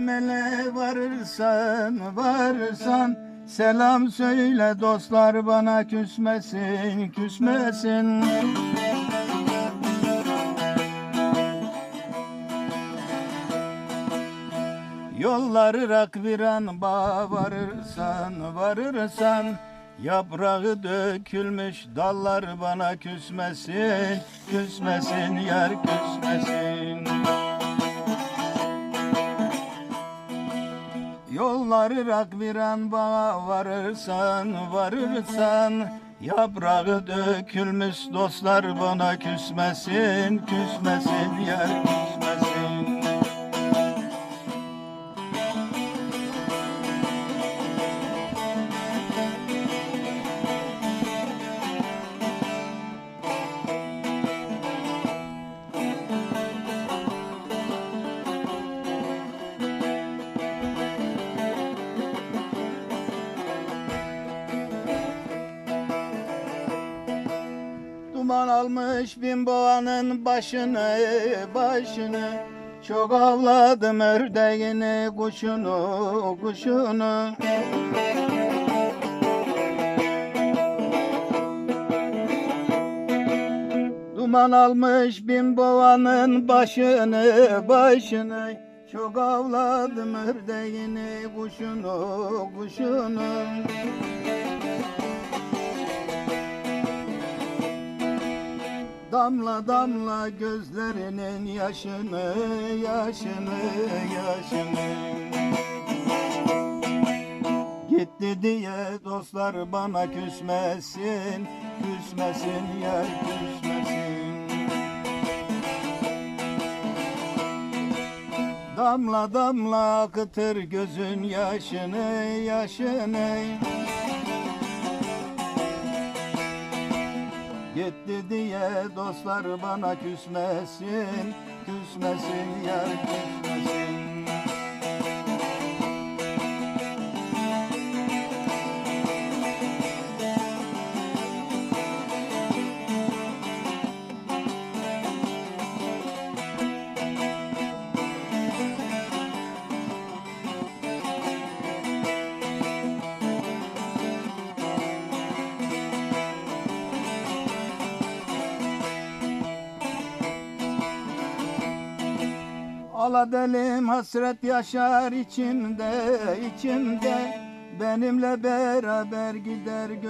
Mele varırsan varırsan Selam söyle dostlar bana küsmesin küsmesin. Yolları rak viran bağ varırsan varırsan Yaprağı dökülmüş dallar bana küsmesin Küsmesin yer küsmesin Yolları rak viran bağ varırsan varırsan Yaprağı dökülmüş dostlar bana küsmesin Küsmesin yer almış bin boğanın başını başını. Çok avladım ördeğini kuşunu kuşunu. Duman almış bin boğanın başını başını. Çok avladım ördeğini kuşunu kuşunu Damla damla gözlerinin yaşını, yaşını, yaşını. Gitti diye dostlar bana küsmesin, küsmesin yer küsmesin. Damla damla akıtır gözün yaşını, yaşını Gitti diye dostlar bana küsmesin Küsmesin yer. küsmesin Aladelim hasret yaşar içimde, içimde. Benimle beraber gider göç